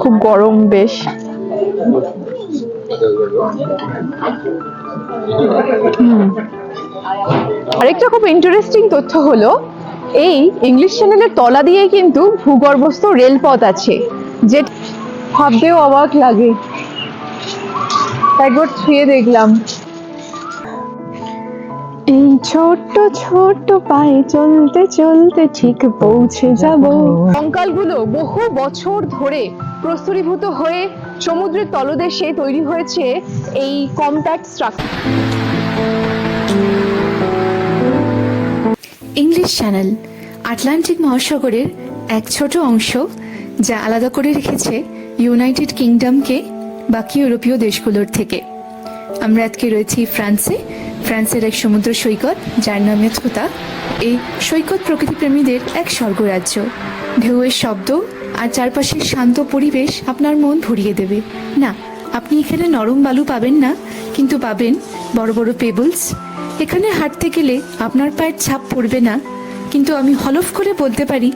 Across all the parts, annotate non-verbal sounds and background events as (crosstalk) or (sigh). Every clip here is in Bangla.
খুব গরম বেশ। আরেকটা খুব ইন্টারেস্টিং তথ্য হলো, এই ইংলিশ চ্যানেলের তলা দিয়ে কিন্তু ভূগর্ভস্থ রেলপথ আছে, যে ভাবতেও অবাক লাগে। একবার ছুঁয়ে দেখলাম। ছোট্ট ছোট্ট পায়ে চলতে চলতে ঠিক পৌঁছে যাব। কঙ্কালগুলো বহু বছর ধরে প্রস্তরীভূত হয়ে সমুদ্রের তলদেশে তৈরি হয়েছে এই compact structure English channel Atlantic মহাসাগরের এক ছোট অংশ যা আলাদা করে রেখেছে ইউনাইটেড কিংডমকে বাকি ইউরোপীয় দেশগুলোর থেকে। আমরা আজকে রয়েছি ফ্রান্সে। ফ্রান্সের এক সমুদ্র সৈকত, যার নাম মেথুতা এই সৈকত প্রকৃতিপ্রেমীদের এক স্বর্গরাজ্য। ঢেউয়ের শব্দ আর চারপাশের শান্ত পরিবেশ আপনার মন ভরিয়ে দেবে। না, আপনি এখানে নরম বালু পাবেন না, কিন্তু পাবেন বড় বড় পেবলস। এখানে হাঁটতে গেলে আপনার পায়ের ছাপ পড়বে না, কিন্তু আমি হলফ করে বলতে পারি,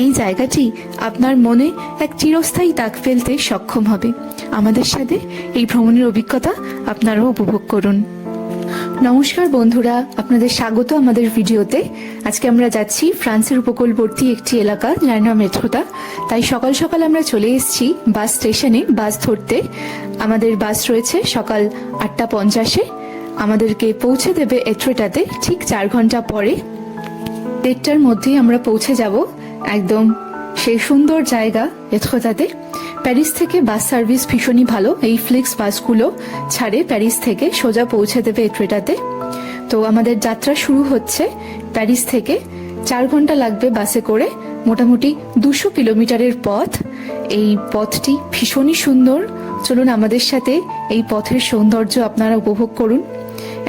এই জায়গাটি আপনার মনে এক চিরস্থায়ী দাগ ফেলতে সক্ষম হবে। আমাদের সাথে এই ভ্রমণের অভিজ্ঞতা আপনারাও উপভোগ করুন। নমস্কার বন্ধুরা, আপনাদের স্বাগত আমাদের ভিডিওতে। আজকে আমরা যাচ্ছি ফ্রান্সের উপকূলবর্তী একটি এলাকা যার নাম মেট্রোতা তাই সকাল সকাল আমরা চলে এসেছি বাস স্টেশনে, বাস ধরতে। আমাদের বাস রয়েছে সকাল আটটা পঞ্চাশে। আমাদেরকে পৌঁছে দেবে এট্রেটাতে ঠিক চার ঘণ্টা পরে। দেড়টার মধ্যেই আমরা পৌঁছে যাব একদম সেই সুন্দর জায়গা এথোতাতে প্যারিস থেকে বাস সার্ভিস ভীষণই ভালো। এই ফ্লিক্স বাসগুলো ছাড়ে প্যারিস থেকে সোজা পৌঁছে দেবে এট্রেটাতে তো আমাদের যাত্রা শুরু হচ্ছে প্যারিস থেকে। চার ঘণ্টা লাগবে বাসে করে। মোটামুটি দুশো কিলোমিটারের পথ। এই পথটি ভীষণই সুন্দর। চলুন আমাদের সাথে এই পথের সৌন্দর্য আপনারা উপভোগ করুন।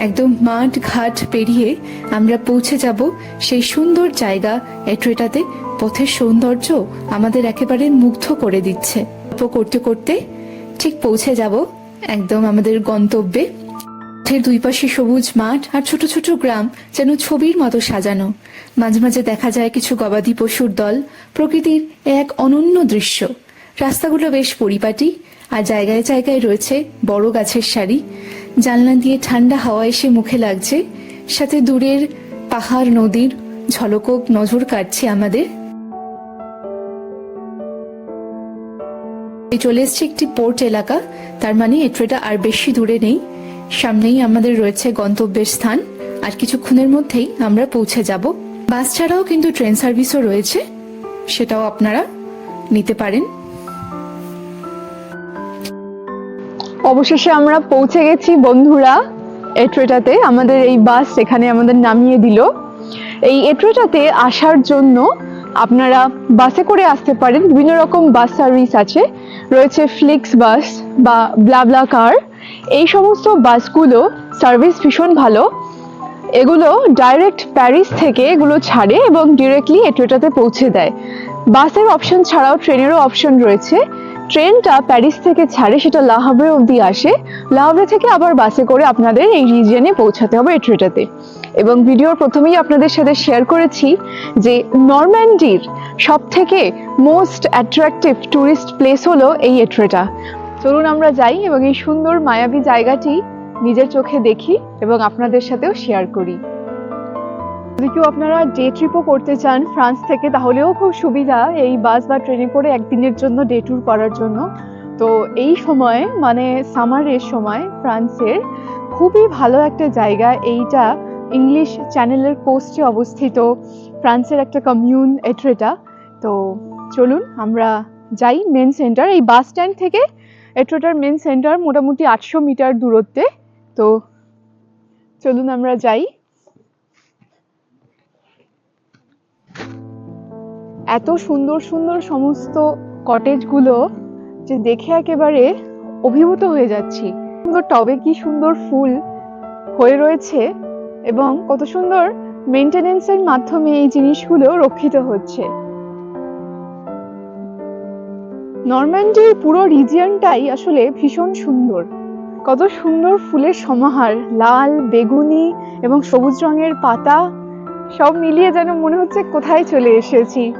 একদম মাঠ ঘাট পেরিয়ে আমরা পৌঁছে যাব সেই সুন্দর জায়গা এট্রেটাতে পথের সৌন্দর্য আমাদের একেবারে মুগ্ধ করে দিচ্ছে। করতে করতে ঠিক পৌঁছে যাব একদম আমাদের গন্তব্যে। পথের দুই পাশে সবুজ মাঠ আর ছোট ছোট গ্রাম যেন ছবির মতো সাজানো। মাঝে মাঝে দেখা যায় কিছু গবাদি পশুর দল, প্রকৃতির এক অনন্য দৃশ্য। রাস্তাগুলো বেশ পরিপাটি আর জায়গায় জায়গায় রয়েছে বড় গাছের সারি। জানলা দিয়ে ঠান্ডা হাওয়া এসে মুখে লাগছে। সাথে দূরের পাহাড়, নদীর ঝলকক নজর কাটছে আমাদের। চলে এসছে একটি পোর্ট এলাকা। তার মানে এট্রেটা আর বেশি দূরে নেই। সামনেই আমাদের রয়েছে গন্তব্যের স্থান। আর কিছুক্ষণের মধ্যেই আমরা পৌঁছে যাব। বাস ছাড়াও কিন্তু ট্রেন সার্ভিসও রয়েছে। সেটাও আপনারা নিতে পারেন। অবশেষে আমরা পৌঁছে গেছি, বন্ধুরা। এট্রেটাতে আমাদের এই বাস এখানে আমাদের নামিয়ে দিল। এই এট্রেটাতে আসার জন্য আপনারা বাসে করে আসতে পারেন। বিভিন্ন রকম বাস সার্ভিস আছে। রয়েছে ফ্লিক্স বাস বা ব্লাবলা কার এই সমস্ত বাসগুলো সার্ভিস ভীষণ ভালো। এগুলো ডাইরেক্ট প্যারিস থেকে এগুলো ছাড়ে এবং ডিরেক্টলি এট্রেটাতে পৌঁছে দেয়। বাসের অপশন ছাড়াও ট্রেনেরও অপশন রয়েছে। ট্রেনটা প্যারিস থেকে ছাড়ে, সেটা লাহাভরে অবধি আসে। লাহাভরে থেকে আবার বাসে করে আপনাদের এই রিজিয়নে পৌঁছাতে হবে এট্রেটাতে এবং ভিডিওর প্রথমেই আপনাদের সাথে শেয়ার করেছি যে নরম্যান্ডির সব থেকে মোস্ট অ্যাট্রাকটিভ ট্যুরিস্ট প্লেস হলো এই এট্রেটা। চলুন আমরা যাই এবং এই সুন্দর মায়াবী জায়গাটি নিজের চোখে দেখি এবং আপনাদের সাথেও শেয়ার করি। যদি কেউ আপনারা ডে ট্রিপও করতে চান ফ্রান্স থেকে, তাহলেও খুব সুবিধা এই বাস বা ট্রেনে করে একদিনের জন্য ডে ট্যুর করার জন্য। তো এই সময় মানে সামারের সময় ফ্রান্সের খুবই ভালো একটা জায়গা এইটা। ইংলিশ চ্যানেলের কোস্টে অবস্থিত ফ্রান্সের একটা কমিউন এট্রেটা তো চলুন, আমরা যাই মেন সেন্টার এই বাস স্ট্যান্ড থেকে এট্রেটার মেন সেন্টার মোটামুটি আটশো মিটার দূরত্বে। তো চলুন, আমরা যাই। এত সুন্দর সুন্দর সমস্ত কটেজগুলো যে দেখে একেবারে অভিভূত হয়ে যাচ্ছি। সুন্দর টবে কি সুন্দর ফুল হয়ে রয়েছে। এবং কত সুন্দর মেনটেনেন্সের মাধ্যমে এই জিনিসগুলো রক্ষিত হচ্ছে। নরম্যান্ডির পুরো রিজিয়নটাই আসলে ভীষণ সুন্দর। কত সুন্দর ফুলের সমাহার, লাল, বেগুনি এবং সবুজ রঙের পাতা, সব মিলিয়ে যেন মনে হচ্ছে কোথায় চলে এসেছি।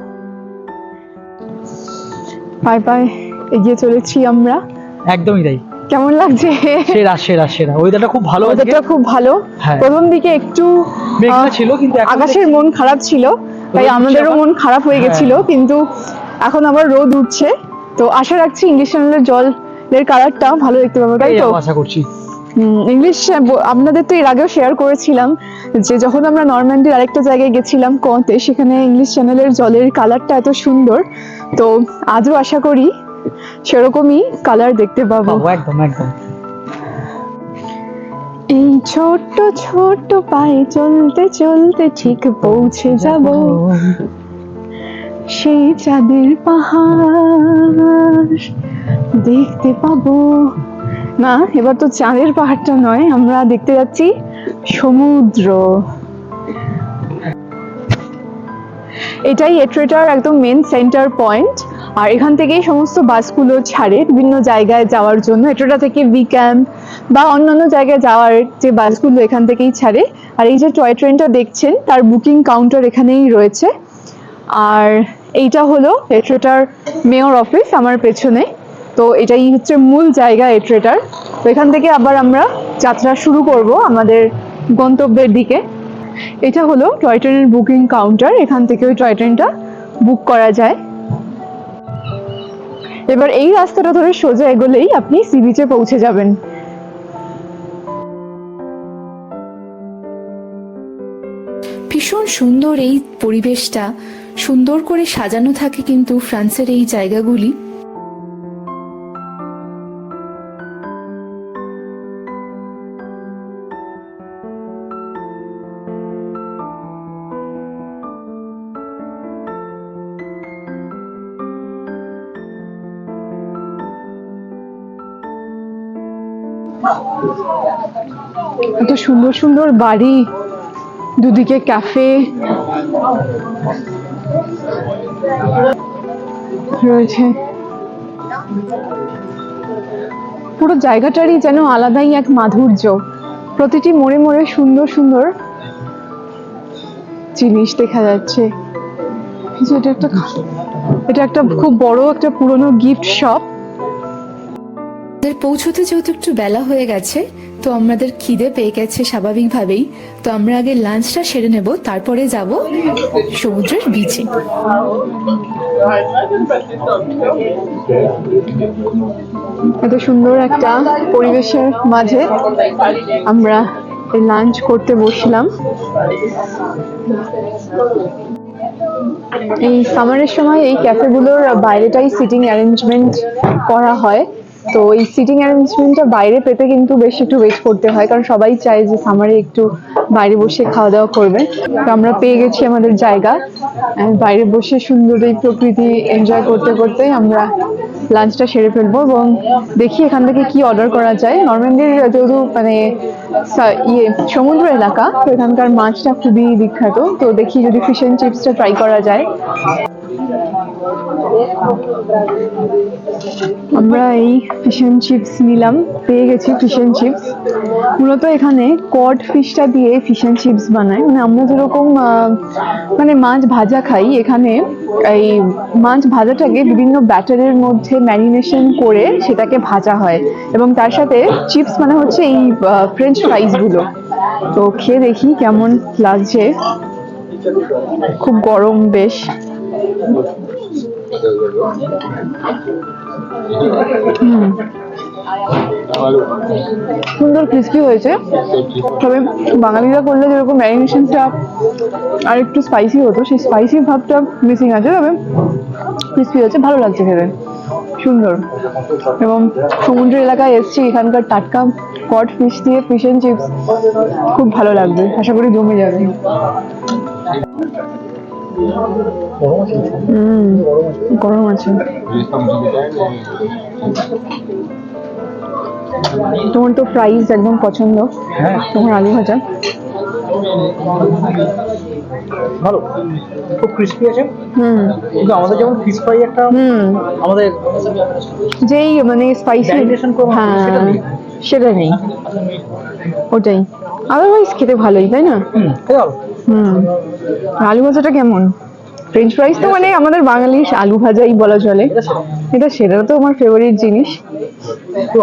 বাই বাই এগিয়ে চলেছি আমরা। একদমই তাই। কেমন লাগছে? সেরা সেরা সেরা। ওয়েদারটা খুব ভালো ওয়েদারটা খুব ভালো। হ্যাঁ। প্রথম দিকে একটু মেঘলা ছিল কিন্তু আকাশের মন খারাপ ছিল তাই আমাদেরও মন খারাপ হয়ে হ্যাঁ। গেছিল কিন্তু এখন আবার রোদ উঠছে। তো আশা রাখছি ইংলিশ চ্যানেলের জলের কালারটা ভালো দেখতে পাবো তাই তো? আশা করছি। ইংলিশ আপনাদের তো এর আগেও শেয়ার করেছিলাম যে যখন আমরা নর্ম্যান্ডির আরেকটা জায়গায় গেছিলাম কতে সেখানে ইংলিশ চ্যানেলের জলের কালারটা এত সুন্দর। তো আজও আশা করি সেরকমই কালার দেখতে পাবো। একদম একদম। এই ছোট্ট ছোট্ট পায়ে চলতে চলতে ঠিক পৌঁছে যাব। সেই চাঁদের পাহাড় দেখতে পাবো। না এবার তো চাঁদের পাহাড়টা নয় আমরা দেখতে যাচ্ছি সমুদ্র। এটাই এট্রেটার একদম মেন সেন্টার পয়েন্ট আর এখান থেকেই সমস্ত বাসগুলো ছাড়ে বিভিন্ন জায়গায় যাওয়ার জন্য। এট্রেটা থেকে ক্যাম্প বা অন্যান্য জায়গায় যাওয়ার যে বাসগুলো এখান থেকেই ছাড়ে। আর এই যে টয় ট্রেনটা দেখছেন, তার বুকিং কাউন্টার এখানেই রয়েছে। আর এইটা হলো এট্রেটার মেয়র অফিস আমার পেছনে। তো এটাই হচ্ছে মূল জায়গা এট্রেটার তো এখান থেকে আবার আমরা যাত্রা শুরু করব আমাদের গন্তব্যের দিকে। এটা হলো টয় ট্রেনের বুকিং কাউন্টার। এখান থেকে ওই টয় ট্রেনটা বুক করা যায়। এবার এই রাস্তাটা ধরে সোজা এগোলেই আপনি সি বিচে পৌঁছে যাবেন। ভীষণ সুন্দর এই পরিবেশটা। সুন্দর করে সাজানো থাকে কিন্তু ফ্রান্সের এই জায়গাগুলি। এত সুন্দর সুন্দর বাড়ি, দুদিকে ক্যাফে রয়েছে। পুরো জায়গাটারই যেন আলাদাই এক মাধুর্য। প্রতিটি মোড়ে মোড়ে সুন্দর সুন্দর জিনিস দেখা যাচ্ছে। এটা একটা এটা একটা খুব বড় একটা পুরনো গিফট শপ আমাদের পৌঁছতে যেহেতু একটু বেলা হয়ে গেছে, তো আমাদের খিদে পেয়ে গেছে স্বাভাবিকভাবেই। তো আমরা আগে লাঞ্চটা সেরে নেব, তারপরে যাব সমুদ্রের বিচে এত সুন্দর একটা পরিবেশের মাঝে আমরা লাঞ্চ করতে বসলাম। এই সামারের সময় এই ক্যাফেগুলোর বাইরেটাই সিটিং অ্যারেঞ্জমেন্ট করা হয়। তো এই সিটিং অ্যারেঞ্জমেন্টটা বাইরে পেতে কিন্তু বেশ একটু ওয়েট করতে হয়, কারণ সবাই চায় যে সামারে একটু বাইরে বসে খাওয়া দাওয়া করবে। তো আমরা পেয়ে গেছি আমাদের জায়গা। বাইরে বসে সুন্দর এই প্রকৃতি এনজয় করতে করতে আমরা লাঞ্চটা সেরে ফেলব এবং দেখি এখান থেকে কি অর্ডার করা যায়। নর্মান্ডির যেহেতু মানে ইয়ে সমুদ্র এলাকা, তো এখানকার মাছটা খুবই বিখ্যাত। তো দেখি যদি ফিশ অ্যান্ড চিপসটা ট্রাই করা যায়। আমরা এই ফিশ অ্যান্ড চিপস নিলাম, পেয়ে গেছি ফিশ অ্যান্ড চিপস মূলত এখানে কড ফিশটা দিয়ে ফিশ অ্যান্ড চিপস বানায়। মানে আমরা যেরকম মানে মাছ ভাজা খাই, এখানে এই মাছ ভাজাটাকে বিভিন্ন ব্যাটারের মধ্যে ম্যারিনেশন করে সেটাকে ভাজা হয়। এবং তার সাথে চিপস মানে হচ্ছে এই ফ্রেঞ্চ ফ্রাইসগুলো তো খেয়ে দেখি কেমন লাগছে। খুব গরম বেশ। সুন্দর ক্রিস্পি হয়েছে। তবে বাঙালিরা করলে যেরকম ম্যারিনেশনটা আর একটু স্পাইসি হতো, সেই স্পাইসি ভাবটা মিসিং আছে, তবে ক্রিস্পি হয়েছে, ভালো লাগছে খেতে। সুন্দর। এবং সমুদ্র এলাকায় এসছি, এখানকার টাটকা কড ফিশ দিয়ে ফিশ চিপস খুব ভালো লাগবে। আশা করি জমে যাবে। হুম গরম আছে। তোমার তো ফ্রাইজ একদম পছন্দ। তোমার আলু ভাজা? ভালো। খুব ক্রিস্পি আছে। হুম। কিন্তু আমাদের যেমন ফিশ ফ্রাই একটা হুম। আমাদের যেই মানে স্পাইসি হ্যাঁ সেটা নেই। সেটা নেই। ওটাই। আদারওয়াইজ খেতে ভালোই তাই না? হুম ভালো। হুম। আলু ভাজাটা কেমন? ফ্রেঞ্চ ফ্রাইস তো মানে আমাদের বাঙালির আলু ভাজাই বলা চলে। এটা সেটা তো আমার ফেভারিট জিনিস। একটু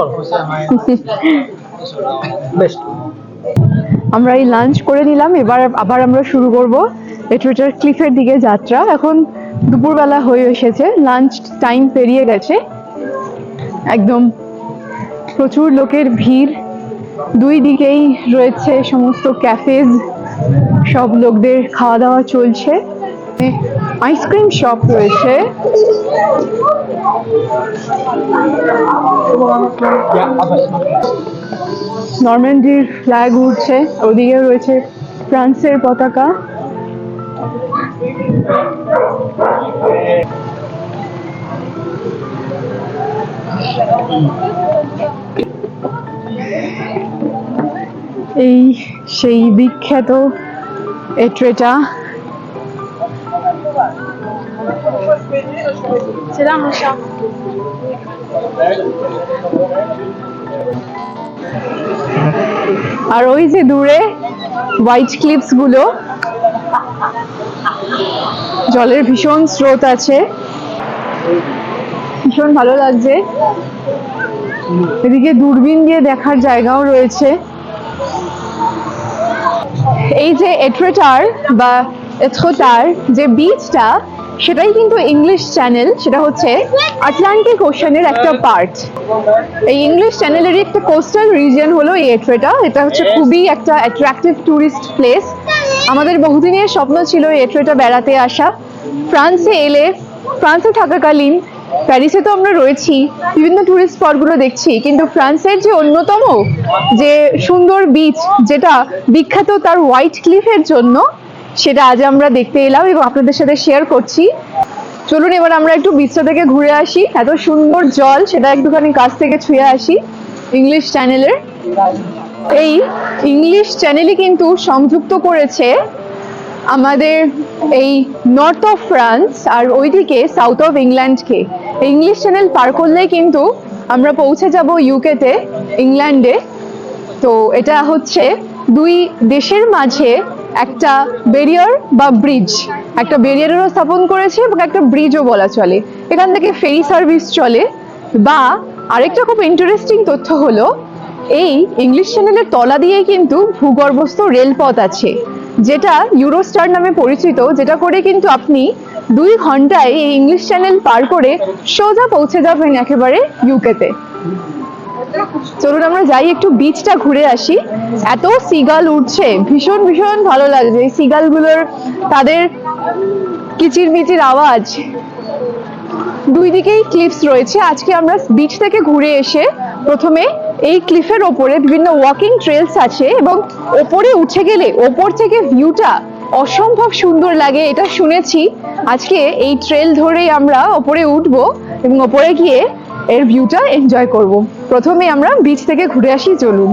আমরা এই লাঞ্চ করে নিলাম এবার আবার আমরা শুরু করব এটুইটার ক্লিফের দিকে যাত্রা। এখন দুপুরবেলা হয়ে এসেছে লাঞ্চ টাইম পেরিয়ে গেছে। একদম প্রচুর লোকের ভিড়। দুই দিকেই রয়েছে সমস্ত ক্যাফেজ সব লোকদের খাওয়া দাওয়া চলছে। আইসক্রিম শপ রয়েছে। নরম্যান্ডির ফ্ল্যাগ উঠছে, ওদিকে রয়েছে ফ্রান্সের পতাকা। এই সেই বিখ্যাত এট্রেটা আর ওই যে দূরে হোয়াইট ক্লিপসগুলো জলের ভীষণ স্রোত আছে। ভীষণ ভালো লাগছে। এদিকে দূরবীন দিয়ে দেখার জায়গাও রয়েছে। এই যে এট্রেটার বা এথোটার যে বিচটা সেটাই কিন্তু ইংলিশ চ্যানেল সেটা হচ্ছে আটলান্টিক ওশানের একটা পার্ট এই ইংলিশ চ্যানেলেরই একটা কোস্টাল রিজিয়ন হলো এই এট্রেটা। এটা হচ্ছে খুবই একটা অ্যাট্রাকটিভ ট্যুরিস্ট প্লেস আমাদের বহুদিনের স্বপ্ন ছিল এই এট্রেটা বেড়াতে আসা। ফ্রান্সে এলে, ফ্রান্সে থাকাকালীন প্যারিসে তো আমরা রয়েছি, বিভিন্ন টুরিস্ট স্পটগুলো দেখছি, কিন্তু ফ্রান্সের যে অন্যতম যে সুন্দর বিচ যেটা বিখ্যাত তার হোয়াইট ক্লিফের জন্য, সেটা আজ আমরা দেখতে এলাম এবং আপনাদের সাথে শেয়ার করছি। চলুন এবার আমরা একটু বিচটা থেকে ঘুরে আসি। এত সুন্দর জল, সেটা একটুখানি কাছ থেকে ছুঁয়ে আসি ইংলিশ চ্যানেলের এই ইংলিশ চ্যানেলই কিন্তু সংযুক্ত করেছে আমাদের এই নর্থ অফ ফ্রান্স আর ওইদিকে সাউথ অফ ইংল্যান্ডকে ইংলিশ চ্যানেল পার করলেই কিন্তু আমরা পৌঁছে যাব ইউকেতে ইংল্যান্ডে তো এটা হচ্ছে দুই দেশের মাঝে একটা ব্যারিয়ার বা ব্রিজ একটা ব্যারিয়ারেরও স্থাপন করেছে এবং একটা ব্রিজও বলা চলে। এখান থেকে ফেরি সার্ভিস চলে। বা আরেকটা খুব ইন্টারেস্টিং তথ্য হলো, এই ইংলিশ চ্যানেলের তলা দিয়ে কিন্তু ভূগর্ভস্থ রেলপথ আছে। যেটা ইউরোস্টার নামে পরিচিত, যেটা করে কিন্তু আপনি দুই ঘন্টায় এই ইংলিশ চ্যানেল পার করে সোজা পৌঁছে যাবেন একেবারে ইউকেতে চলুন আমরা যাই, একটু বিচটা ঘুরে আসি। এত সিগাল উঠছে ভীষণ ভীষণ ভালো লাগছে। এই সিগালগুলোর তাদের কিচির মিচির আওয়াজ। দুই দিকেই ক্লিপস রয়েছে। আজকে আমরা বিচ থেকে ঘুরে এসে প্রথমে এই ক্লিফের ওপরে বিভিন্ন ওয়াকিং ট্রেলস আছে এবং ওপরে উঠে গেলে ওপর থেকে ভিউটা অসম্ভব সুন্দর লাগে, এটা শুনেছি। আজকে এই ট্রেল ধরেই আমরা ওপরে উঠব এবং ওপরে গিয়ে এর ভিউটা এনজয় করব। প্রথমে আমরা বিচ থেকে ঘুরে আসি, চলুন।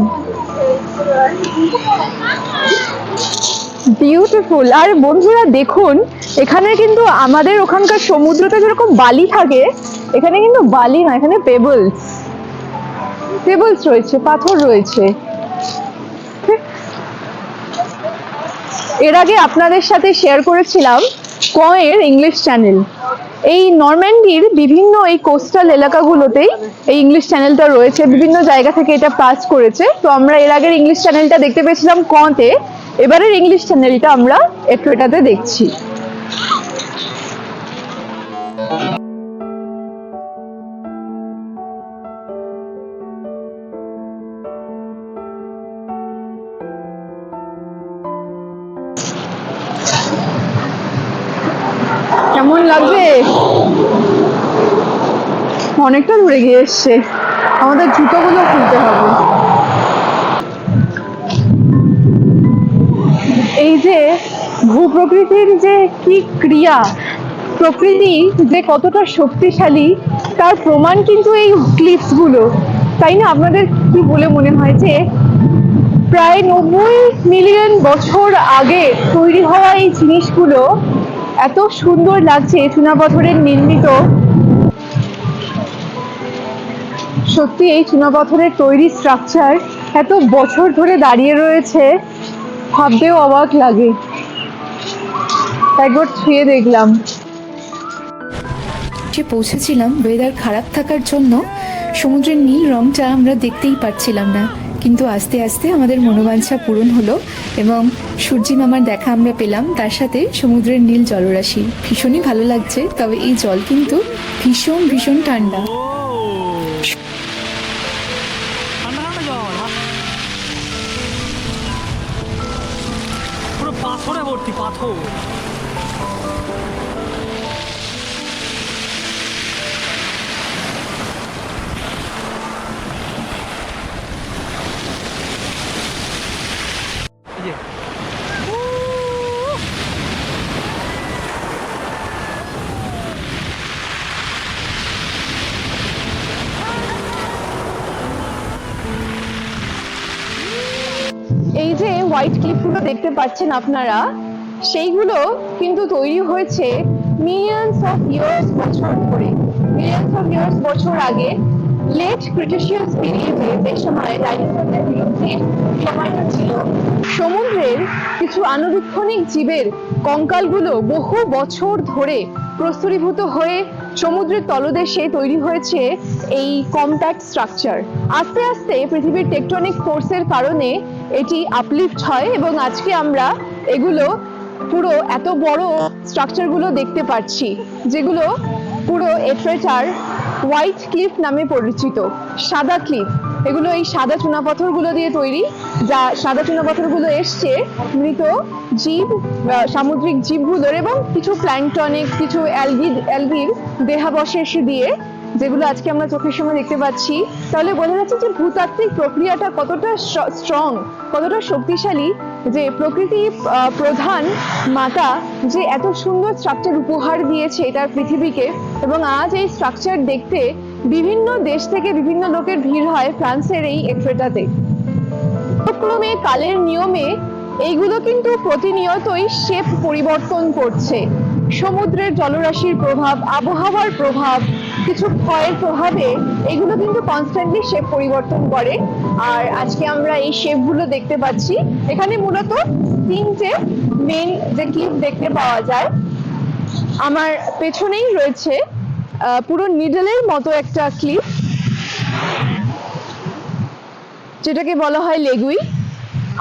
বিউটিফুল আর বন্ধুরা, দেখুন, এখানে কিন্তু আমাদের ওখানকার সমুদ্রতে যেরকম বালি থাকে, এখানে কিন্তু বালি না, এখানে পেবলস পেবলস রয়েছে, পাথর রয়েছে। এর আগে আপনাদের সাথে শেয়ার করেছিলাম কয়ের ইংলিশ চ্যানেল এই নরম্যান্ডির বিভিন্ন এই কোস্টাল এলাকাগুলোতেই এই ইংলিশ চ্যানেলটা রয়েছে, বিভিন্ন জায়গা থেকে এটা পাস করেছে। তো আমরা এর আগের ইংলিশ চ্যানেলটা দেখতে পেয়েছিলাম কতে, এবারের ইংলিশ চ্যানেলটা আমরা একটু এটাতে দেখছি। লাগবে? অনেকটা দূরে গিয়ে এসছে। আমাদের জুতোগুলো খুলতে হবে। এই যে ভূপ্রকৃতির যে কি ক্রিয়া, প্রকৃতি যে কতটা শক্তিশালী, তার প্রমাণ কিন্তু এই ক্লিপসগুলো তাই না? আপনাদের কি বলে মনে হয় যে প্রায় নব্বই মিলিয়ন বছর আগে তৈরি হওয়া এই জিনিসগুলো এত সুন্দর লাগছে চুনাপাথরের নির্মিত। সত্যি এই চুনাপাথরের তৈরি স্ট্রাকচার এত বছর ধরে দাঁড়িয়ে রয়েছে, ভাবতেও অবাক লাগে। একবার ছুঁয়ে দেখলাম। যে পৌঁছেছিলাম ওয়েদার খারাপ থাকার জন্য সমুদ্রের নীল রংটা আমরা দেখতেই পাচ্ছিলাম না। কিন্তু আস্তে আস্তে আমাদের মনোবাঞ্ছা পূরণ হলো এবং সূর্যি মামার দেখা আমরা পেলাম। তার সাথে সমুদ্রের নীল জলরাশি। ভীষণই ভালো লাগছে, তবে এই জল কিন্তু ভীষণ ভীষণ ঠান্ডা। পাথরে ভর্তি পাথর। দেখতে পাচ্ছেন আপনারা, সেইগুলো কিন্তু তৈরি হয়েছে মিলিয়নস অফ ইয়ার্স বছর ধরে। মিলিয়নস অফ ইয়ার্স বছর আগে লেট ক্রিটিশিয়াস পিরিয়ডে যে সময় ডাইনোসরদের বিলুপ্তির সময়টা ছিল সমুদ্রের কিছু আণুবীক্ষণিক জীবের কঙ্কালগুলো বহু বছর ধরে প্রস্তরীভূত হয়ে সমুদ্রের তলদেশে তৈরি হয়েছে এই কম্প্যাক্ট স্ট্রাকচার আস্তে আস্তে পৃথিবীর টেকটনিক ফোর্সের কারণে এটি আপলিফট হয় এবং আজকে আমরা এগুলো পুরো এত বড় স্ট্রাকচারগুলো দেখতে পাচ্ছি, যেগুলো পুরো এট্রেটার হোয়াইট ক্লিফ নামে পরিচিত, সাদা ক্লিফ এগুলো এই সাদা চুনাপাথরগুলো দিয়ে তৈরি, যা সাদা চুনাপাথরগুলো এসছে মৃত জীব সামুদ্রিক জীবগুলোর এবং কিছু প্ল্যাংটনিক কিছু অ্যালগি অ্যালগির দেহাবশেষ দিয়ে, যেগুলো আজকে আমরা চোখের সামনে দেখতে পাচ্ছি। তাহলে বোঝা যাচ্ছে যে ভূতাত্ত্বিক প্রক্রিয়াটা কতটা স্ট্রং কতটা শক্তিশালী যে প্রকৃতি প্রধান মাতা যে এত সুন্দর স্ট্রাকচার উপহার দিয়েছে তার পৃথিবীকে এবং আজ এই স্ট্রাকচার দেখতে বিভিন্ন দেশ থেকে বিভিন্ন লোকের ভিড় হয় ফ্রান্সের এই এক্সরেটাতে ক্রমে কালের নিয়মে এইগুলো কিন্তু প্রতিনিয়তই শেপ পরিবর্তন করছে। সমুদ্রের জলরাশির প্রভাব, আবহাওয়ার প্রভাব কিছু ক্ষয়ের প্রভাবে এগুলো কিন্তু কনস্ট্যান্টলি শেপ পরিবর্তন করে। আর আজকে আমরা এই শেপগুলো দেখতে পাচ্ছি। এখানে মূলত তিনটে মেন যে ক্লিপ দেখতে পাওয়া যায়, আমার পেছনেই রয়েছে পুরো নিডলের মতো একটা ক্লিপ যেটাকে বলা হয় লেগুই।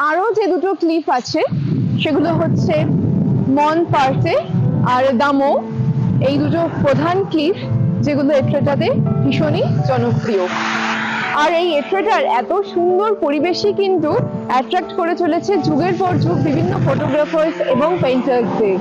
আরও যে দুটো ক্লিপ আছে, সেগুলো হচ্ছে মন পার্টে আর দামো। এই দুটো প্রধান ক্লিপ যেগুলো এট্রেটাতে ভীষণই জনপ্রিয়। আর এই এট্রেটার এত সুন্দর পরিবেশই কিন্তু অ্যাট্রাক্ট করে চলেছে যুগের পর যুগ বিভিন্ন ফটোগ্রাফার্স এবং পেইন্টার্সদের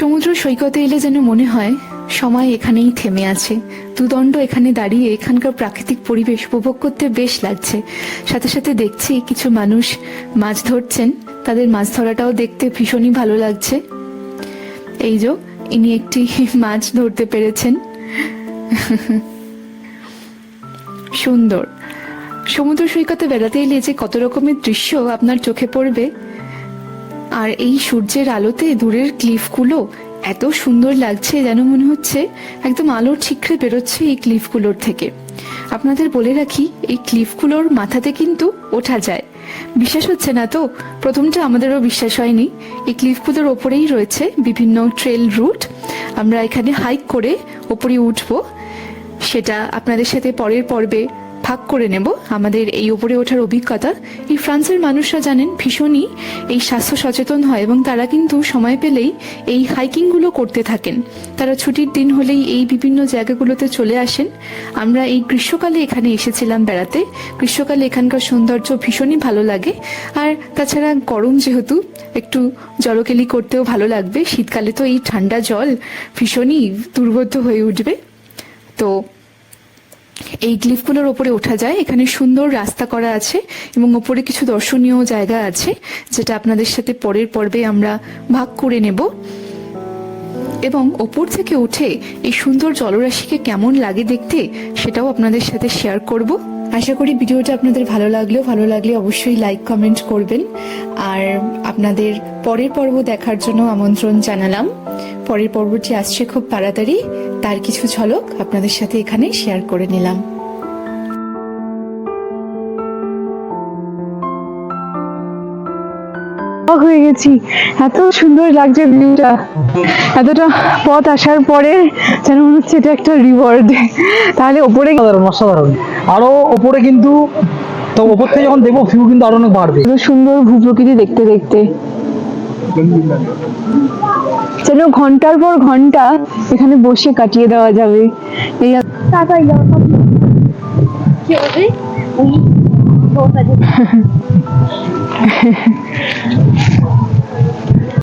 সমুদ্র সৈকতে এলে যেন মনে হয় সময় এখানেই থেমে আছে। দুদণ্ড এখানে দাঁড়িয়ে এখানকার প্রাকৃতিক পরিবেশ উপভোগ করতে বেশ লাগছে। সাথে সাথে দেখছি কিছু মানুষ মাছ ধরছেন। তাদের মাছ ধরাটাও দেখতে ভীষণই ভালো লাগছে। এই যে, ইনি একটি (laughs) মাছ ধরতে পেরেছেন। (laughs) সুন্দর। সমুদ্র সৈকতে বেড়াতে এলে যে কত রকমের দৃশ্য আপনার চোখে পড়বে। আর এই সূর্যের আলোতে দূরের ক্লিফগুলো এত সুন্দর লাগছে যেন মনে হচ্ছে একদম আলোর ঠিকরে বেরোচ্ছে এই ক্লিফগুলোর থেকে। আপনাদের বলে রাখি, এই ক্লিফগুলোর মাথাতে কিন্তু ওঠা যায়। বিশ্বাস হচ্ছে না তো? প্রথমটা আমাদেরও বিশ্বাস হয়নি। এই ক্লিফগুলোর ওপরেই রয়েছে বিভিন্ন ট্রেল রুট। আমরা এখানে হাইক করে ওপরে উঠবো। সেটা আপনাদের সাথে পরের পর্বে ভাগ করে নেব। আমাদের এই উপরে ওঠার অভিজ্ঞতা। এই ফ্রান্সের মানুষরা জানেন, ভীষণই এই স্বাস্থ্য সচেতন হয় এবং তারা কিন্তু সময় পেলেই এই হাইকিংগুলো করতে থাকেন। তারা ছুটির দিন হলেই এই বিভিন্ন জায়গাগুলোতে চলে আসেন। আমরা এই গ্রীষ্মকালে এখানে এসেছিলাম বেড়াতে। গ্রীষ্মকালে এখানকার সৌন্দর্য ভীষণই ভালো লাগে। আর তাছাড়া গরম যেহেতু, একটু জলকেলি করতেও ভালো লাগবে। শীতকালে তো এই ঠান্ডা জল ভীষণই দুর্বোধ্য হয়ে উঠবে। তো এই গ্লিফগুলোর ওপরে ওঠা যায়। এখানে সুন্দর রাস্তা করা আছে এবং ওপরে কিছু দর্শনীয় জায়গা আছে, যেটা আপনাদের সাথে পরের পর্বে আমরা ভাগ করে নেব। এবং ওপর থেকে উঠে এই সুন্দর জলরাশিকে কেমন লাগে দেখতে, সেটাও আপনাদের সাথে শেয়ার করব। আশা করি ভিডিওটা আপনাদের ভালো লাগলেও ভালো লাগলে অবশ্যই লাইক কমেন্ট করবেন। আর আপনাদের পরের পর্ব দেখার জন্য আমন্ত্রণ জানালাম। পরের পর্বটি আসছে খুব তাড়াতাড়ি। তার কিছু ঝলক আপনাদের সাথে এখানে শেয়ার করে নিলাম। অবাক হয়ে গেছি। এত সুন্দর লাগছে ভিউটা। এতটা পথ আসার পরে যেন মনে হচ্ছে এটা একটা রিওয়ার্ড তাহলে ওপরে অসাধারণ অসাধারণ। আরও ওপরে কিন্তু তো ওপর থেকে যখন দেখব ভিউ কিন্তু আরও অনেক বাড়বে। সুন্দর ভূপ্রকৃতি দেখতে দেখতে। যেন ঘণ্টার পর ঘণ্টা এখানে বসে কাটিয়ে দেওয়া যাবে। এই তাড়াতাড়ি যাও সব কি হবে ওই